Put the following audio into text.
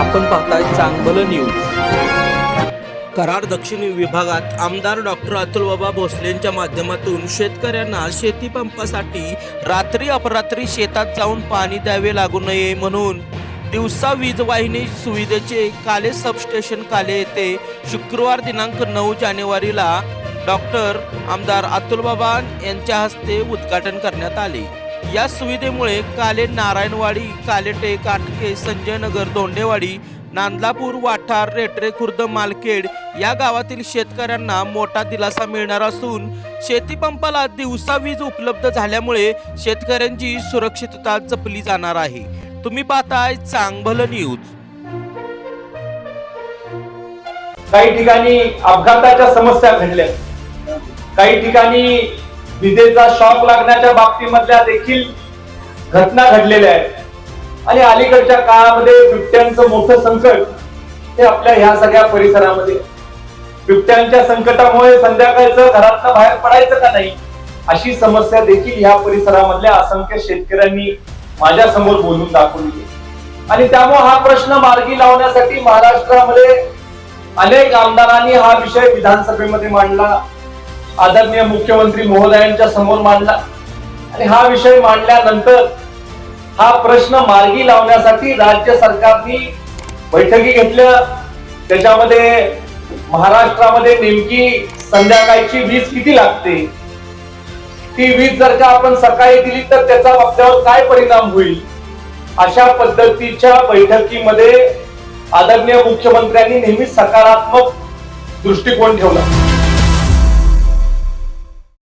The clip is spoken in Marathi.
आपण पाहताय चांगलं न्यूज. कराड दक्षिण विभागात आमदार डॉक्टर अतुलबाबा भोसलेंच्या माध्यमातून शेतकऱ्यांना शेतीपंपासाठी रात्री अपरात्री शेतात जाऊन पाणी द्यावे लागू नये म्हणून दिवसा वीज वाहिनी सुविधेचे काले सबस्टेशन काले येथे शुक्रवार दिनांक नऊ जानेवारीला डॉक्टर आमदार अतुलबाबा यांच्या हस्ते उद्घाटन करण्यात आले. या सुविधेमुळे काले नारायणवाडी कालेटे काटके संजयनगर दोंडेवाडी नांदलापूर वाठार रेटरे खुर्द मालखेड या गावातील शेतकऱ्यांना मोठा दिलासा मिळणार असून शेतीपंपाला दिवसा वीज उपलब्ध झाल्यामुळे शेतकऱ्यांची सुरक्षितता जपली जाणार आहे. तुम्ही पाहताय चांगभल न्यूज. काही ठिकाणी अपघाताच्या समस्या घडल्या. काही ठिकाणी विजेचा शॉक लागण्याच्या बाबतीमधल्या देखील घटना घडलेल्या आहेत. आणि अलीकडच्या काळामध्ये बिबट्यांचं मोठं संकट हे आपल्या ह्या सगळ्या परिसरामध्ये बिबट्यांच्या संकटामुळे संध्याकाळचं घरातनं बाहेर पडायचं का नाही अशी समस्या देखील ह्या परिसरामधल्या असंख्य शेतकऱ्यांनी माझ्यासमोर बोलून दाखवली आणि त्यामुळे हा प्रश्न मार्गी लावण्यासाठी महाराष्ट्रामध्ये अनेक आमदारांनी हा विषय विधानसभेमध्ये मांडला. आदरणीय मुख्यमंत्री महोदयांच्या समोर मांडला. आणि हा विषय मांडल्यानंतर हा प्रश्न मार्गी लावण्यासाठी राज्य सरकारने बैठकी घेतल्या. त्याच्यामध्ये महाराष्ट्रामध्ये नेमकी संध्याकाळची वीज किती लागते? ती वीज जर का आपण सकाळी दिली तर त्याचा आपल्यावर काय परिणाम होईल? अशा पद्धतीच्या बैठकीमध्ये आदरणीय मुख्यमंत्र्यांनी नेहमी सकारात्मक दृष्टिकोन ठेवला.